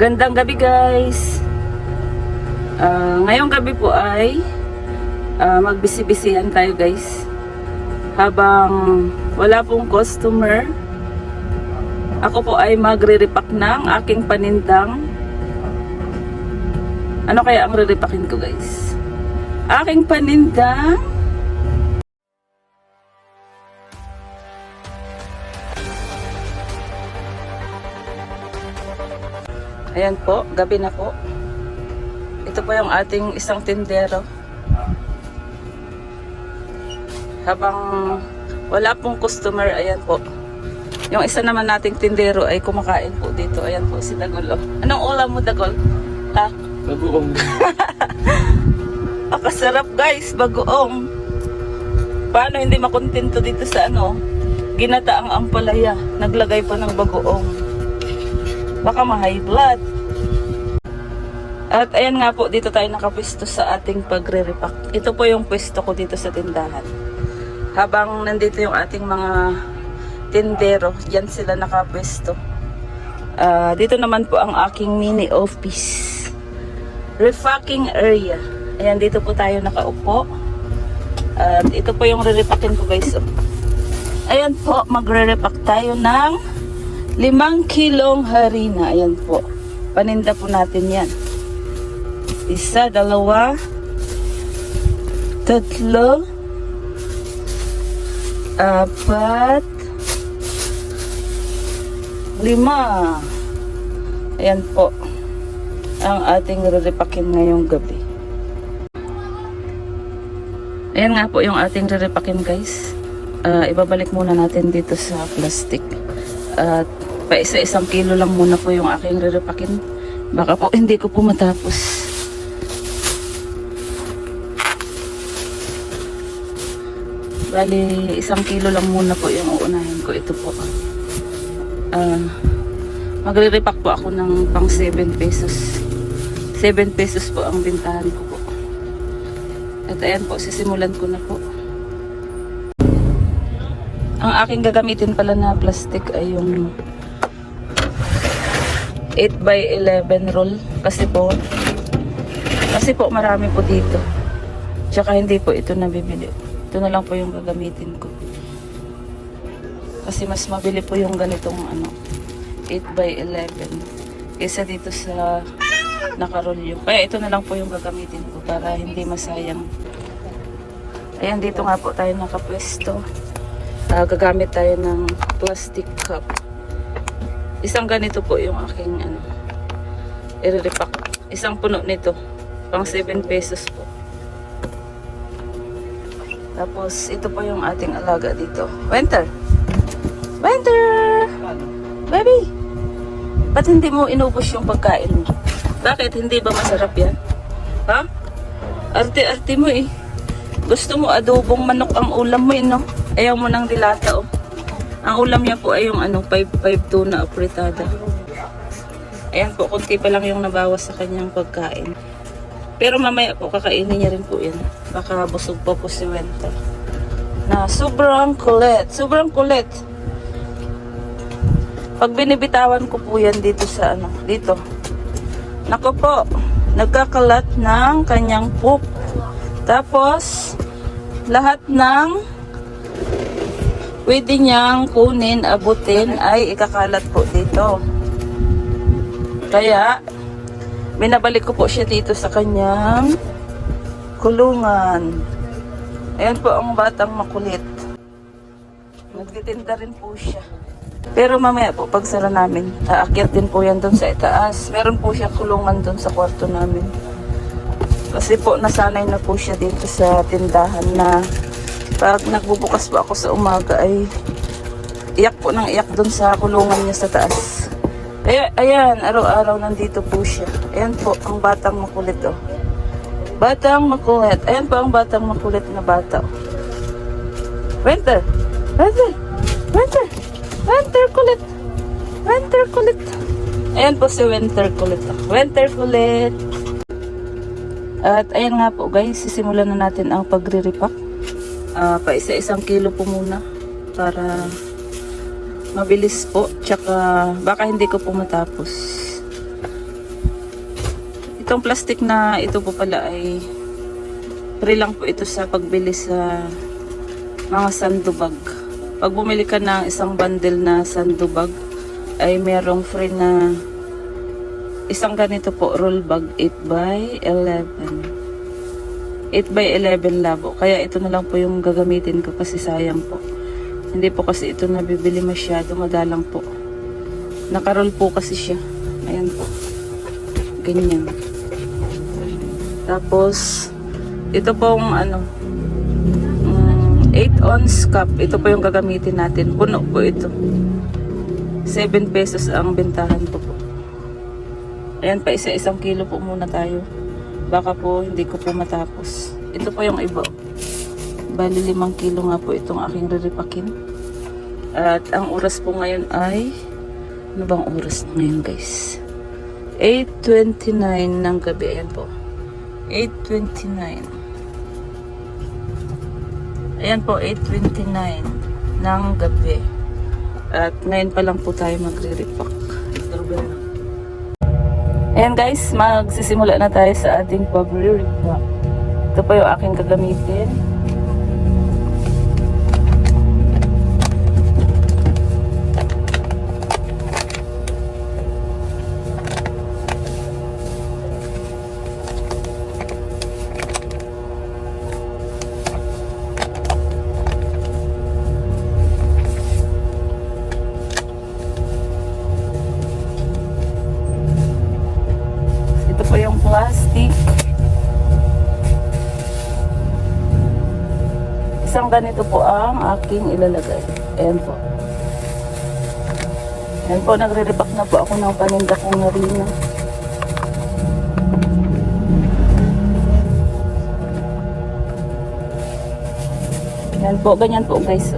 Gandang gabi guys. Ah, ngayong gabi po ay ah, magbisi-bisihan tayo guys. Habang wala pong customer, ako po ay magre-repack ng aking panindang. Ano kaya ang re-repackin ko guys? Aking panindang Ayan po, gabi na po. Ito po yung ating isang tindero. Habang wala pong customer, ayan po. Yung isa naman nating tindero ay kumakain po dito. Ayan po si Dagol. oh. Anong ulam mo, Dagol? Ha? Bagoong. Pakasarap guys, bagoong. Paano hindi makontento dito sa ano? Ginataang ampalaya. Naglagay pa ng bagoong. Baka ma-high blood. At ayan nga po, dito tayo nakapwesto sa ating pagre-repack. Ito po yung pwesto ko dito sa tindahan. Habang nandito yung ating mga tindero, dyan sila nakapwesto. Ah, dito naman po ang aking mini office. Refacking area. Ayan, dito po tayo nakaupo. At ito po yung re-repackin ko guys. Ayan po, magre-repack tayo ng limang kilong harina. Ayan po. Paninda po natin yan. Isa, dalawa, tatlo, apat, lima. Ayan po ang ating re-repackin ngayong gabi. Ayan nga po yung ating re-repackin guys. Ah, ibabalik muna natin dito sa plastic. At pa isa-isang kilo lang muna po yung aking re-repackin. Baka po hindi ko po matapos. Bali, isang kilo lang muna po yung uunahin ko. Ito po. Ah, magre-repack po ako ng pang 7 pesos. 7 pesos po ang bintahan ko po. At ayan po, sisimulan ko na po. Ang aking gagamitin pala na plastic ay yung 8 by 11 roll. Kasi po, kasi po marami po dito. Tsaka hindi po ito nabibili. Ito na lang po yung gagamitin ko. Kasi mas mabili po yung ganitong ano, 8 by 11 kaysa dito sa nakarolyo. Kaya ito na lang po yung gagamitin ko para hindi masayang. Ayan, dito nga po tayo nakapwesto. Ah, gagamit tayo ng plastic cup. Isang ganito po yung aking ano, i-repack. Isang puno nito. Pang 7 pesos po. Tapos, ito po yung ating alaga dito. Winter! Winter! Baby! Ba't hindi mo inubos yung pagkain mo? Bakit? Hindi ba masarap yan? Ha? Arte-arte mo eh. Gusto mo adobong manok ang ulam mo eh, no? Ayaw mo ng dilata. Ang ulam niya po ay yung ano, 5-5 tuna apritada. Ayan po, konti pa lang yung nabawas sa kanyang pagkain. Pero mamaya po, kakainin niya rin po yan. Baka busog po po si Wenta. Na sobrang kulit. Sobrang kulit. Pag binibitawan ko po yan dito sa ano, dito. Nako po, nagkakalat ng kanyang poop. Tapos, lahat ng pwede niyang kunin, abutin ay ikakalat po dito. Kaya, binabalik ko po siya dito sa kanyang kulungan. Ayan po ang batang makulit. Nagtitinda rin po siya. Pero mamaya po, pag sara namin, aakyat din po yan doon sa itaas. Meron po siya kulungan doon sa kwarto namin. Kasi po, nasanay na po siya dito sa tindahan na pag nagbubukas po ako sa umaga ay iyak po ng iyak doon sa kulungan niya sa taas. Kaya, ayan, araw-araw nandito po siya. Ayan po, ang batang makulit oh. Batang makulit. Ayan po ang batang makulit na bata. oh. Winter! Winter! Winter! Winter kulit! Winter kulit! Ayan po si Winter kulit. oh. Winter kulit! At ayan nga po guys, sisimulan na natin ang pagre-repack. Ah, pa isa-isang kilo po muna para mabilis po. Tsaka baka hindi ko po matapos. Itong plastic na ito po pala ay free lang po ito sa pagbili sa mga sandubag. Pag bumili ka ng isang bundle na sandubag, ay merong free na isang ganito po, roll bag 8 by 11. 8 by 11 labo. Kaya ito na lang po yung gagamitin ko kasi sayang po. Hindi po kasi ito nabibili masyado, madalang po. Nakaroll po kasi siya. Ayan po. Ganyan. Tapos, ito pong ano, mm, 8 ounce cup. Ito po yung gagamitin natin. Puno po ito. 7 pesos ang bentahan ko po. Ayan pa, isa-isang kilo po muna tayo. Baka po hindi ko po matapos. Ito po yung iba. Bali limang kilo nga po itong aking riripakin. At ang oras po ngayon ay... Ano bang oras na ngayon guys? 8.29 ng gabi. Ayan po. 8.29. Ayan po, 8.29 ng gabi. At ngayon pa lang po tayo magre-repack. Ayan guys, magsisimula na tayo sa ating pag-repack. Ito pa yung aking gagamitin. Ganito po ang aking ilalagay. Ayan po. Ayan po, nagre-repack na po ako ng paninda kong narina. Ayan po, ganyan po guys.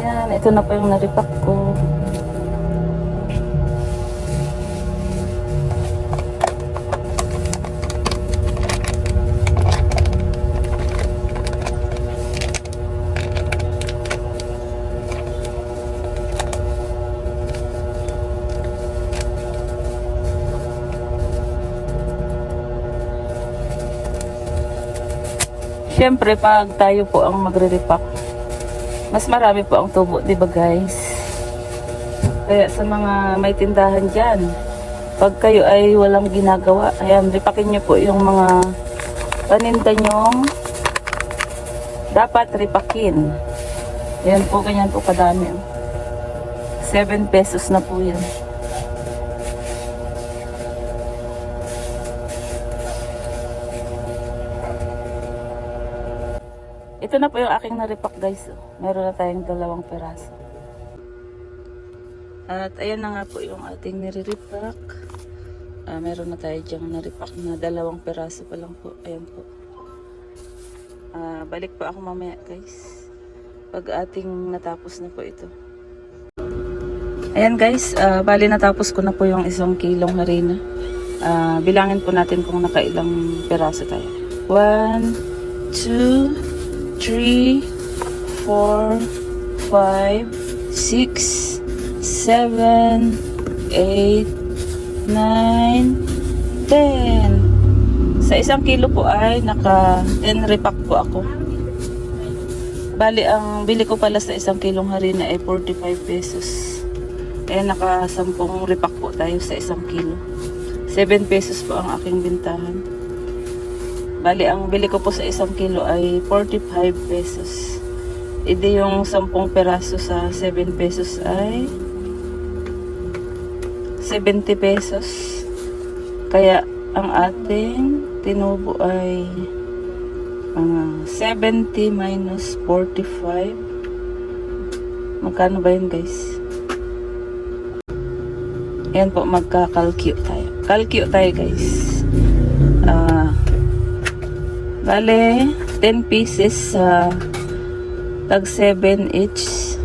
Ayan, ito na po yung naripak ko. Siyempre, pag tayo po ang magre-repack, mas marami po ang tubo, di ba guys? Kaya sa mga may tindahan dyan, pag kayo ay walang ginagawa, ayan, ripakin nyo po yung mga paninda nyong dapat ripakin. Ayan po, ganyan po kadami. 7 pesos na po yan. Ito na po yung aking naripak guys. Meron na tayong dalawang peraso. At ayan na nga po yung ating niriripak. Ah, meron na tayo dyang naripak na dalawang peraso pa lang po. Ayan po. Ah, balik po ako mamaya guys. Pag ating natapos na po ito. Ayan guys, ah, bali natapos ko na po yung isang kilong harina. Ah, bilangin po natin kung nakailang peraso tayo. 1, 2, 3, 4, 5, 6, 7, 8, 9, 10. Sa isang kilo po ay naka 10 repack po ako. Bali, ang bili ko pala sa isang kilong harina ay 45 pesos. Kaya naka 10 repack po tayo sa isang kilo. 7 pesos po ang aking bintahan. Bali, ang bili ko po sa isang kilo ay 45 pesos. Ide yung 10 peraso sa 7 pesos ay 70 pesos. Kaya ang ating tinubo ay mga 70 minus 45. Magkano ba yun guys? Ayan po, magka-calcute tayo. Calcute tayo guys. Bale, 10 pieces sa tag 7 each.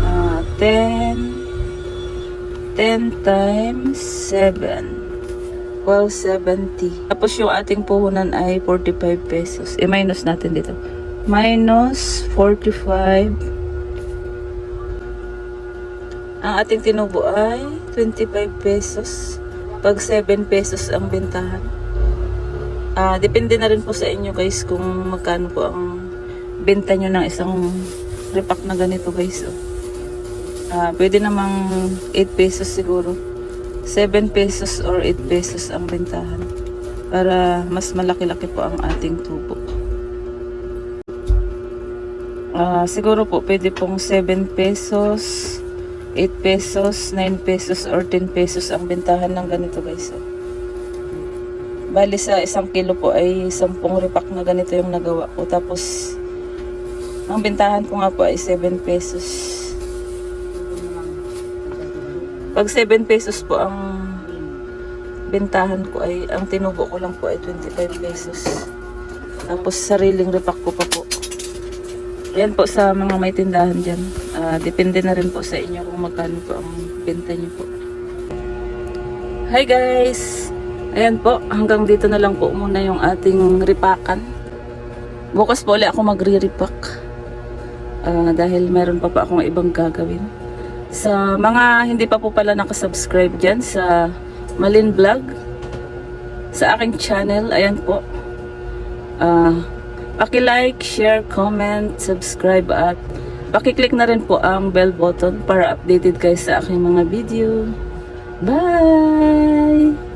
Ah, 10 10 times 7 1270. Tapos yung ating puhunan ay 45 pesos. I-minus natin dito. minus 45. Ang ating tinubo ay 25 pesos. Pag 7 pesos ang bentahan. Ah, depende na rin po sa inyo guys kung magkano po ang benta nyo ng isang repack na ganito guys. Oh. Ah, pwede namang 8 pesos siguro. 7 pesos or 8 pesos ang bentahan. Para mas malaki-laki po ang ating tubo. Ah, siguro po pwede pong 7 pesos, 8 pesos, 9 pesos or 10 pesos ang bentahan ng ganito guys. Oh. Bali sa isang kilo po ay 10 repack na ganito yung nagawa ko. Tapos ang bentahan ko nga po ay 7 pesos. Pag 7 pesos po ang bentahan ko ay, ang tinubo ko lang po ay 25 pesos. Tapos sariling repack ko pa po. Yan po sa mga may tindahan dyan. Ah, depende na rin po sa inyo kung magkano po ang benta niyo po. Hi guys! Ayan po, hanggang dito na lang po muna yung ating ripakan. Bukas po ulit ako magre-repack. Ah, dahil meron pa pa akong ibang gagawin. Sa mga hindi pa po pala nakasubscribe dyan sa Malin Vlog, sa aking channel, ayan po. Ah, paki-like, share, comment, subscribe at paki-click na rin po ang bell button para updated kayo sa aking mga video. Bye!